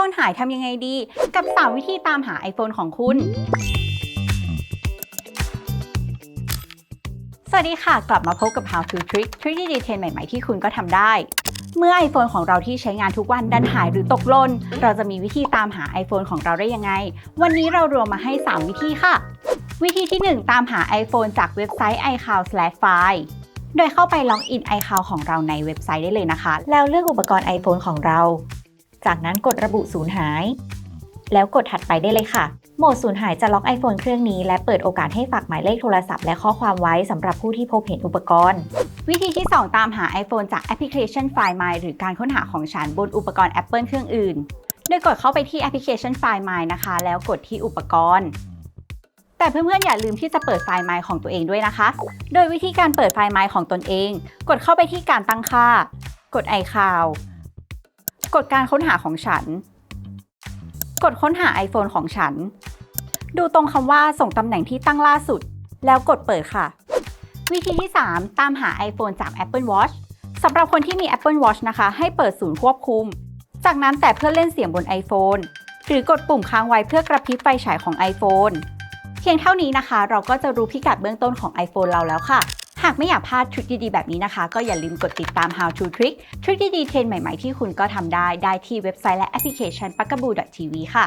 iPhone หายทำยังไงดี กับ 3 วิธีตามหา iPhone ของคุณสวัสดีค่ะ กลับมาพบกับ How to Trick ทริคดีเทนใหม่ ๆ ที่คุณก็ทำได้ เมื่อ iPhone ของเราที่ใช้งานทุกวันดันหายหรือตกหล่นเราจะมีวิธีตามหา iPhone ของเราได้ยังไง วันนี้เรารวมมาให้ 3 วิธีค่ะ วิธีที่ 1 ตามหา iPhone จากเว็บไซต์ iCloud/file โดยเข้าไปล็อกอิน iCloud ของเราในเว็บไซต์ได้เลยนะคะ แล้วเลือกอุปกรณ์ iPhone ของเรา จากนั้นกดระบุสูญหาย แล้วกดถัดไปได้เลยค่ะ โหมดสูญหายจะล็อก iPhone เครื่องนี้และเปิดโอกาสให้ฝากหมายเลขโทรศัพท์และข้อความไว้สำหรับผู้ที่พบเห็นอุปกรณ์ วิธีที่ 2 ตามหา iPhone จากแอปพลิเคชัน Find My หรือการค้นหาของฉันบนอุปกรณ์ Apple เครื่องอื่น โดยกดเข้าไปที่แอปพลิเคชัน Find My นะคะ แล้วกดที่อุปกรณ์แต่เพื่อนๆ อย่าลืมที่จะเปิดไฟล์ My ของตัวเองด้วยนะคะ โดยวิธีการเปิดไฟล์ My ของตนเอง กดเข้าไปที่การตั้งค่า กด iCloud กดการค้นหาของฉัน กดค้นหา iPhone ของฉัน ดูตรงคำว่าส่งตำแหน่งที่ตั้งล่าสุด แล้วกดเปิดค่ะ วิธีที่ 3 ตามหา iPhone จาก Apple Watch สำหรับคนที่มี Apple Watch นะคะ ให้เปิดศูนย์ควบคุม จากนั้นแต่เพื่อเล่นเสียงบน iPhone หรือกดปุ่มค้างไว้เพื่อกระพริบไฟฉายของ iPhone เพียงเท่านี้นะคะ เราก็จะรู้พิกัดเบื้องต้นของ iPhone เราแล้วค่ะ หากไม่อยากพลาดทริคดีๆ แบบนี้นะคะ ก็อย่าลืมกดติดตาม How to Trick ทริคดีๆเทรนใหม่ๆที่คุณก็ทำได้ ได้ที่เว็บไซต์และแอปพลิเคชัน p a k a b o o TV ค่ะ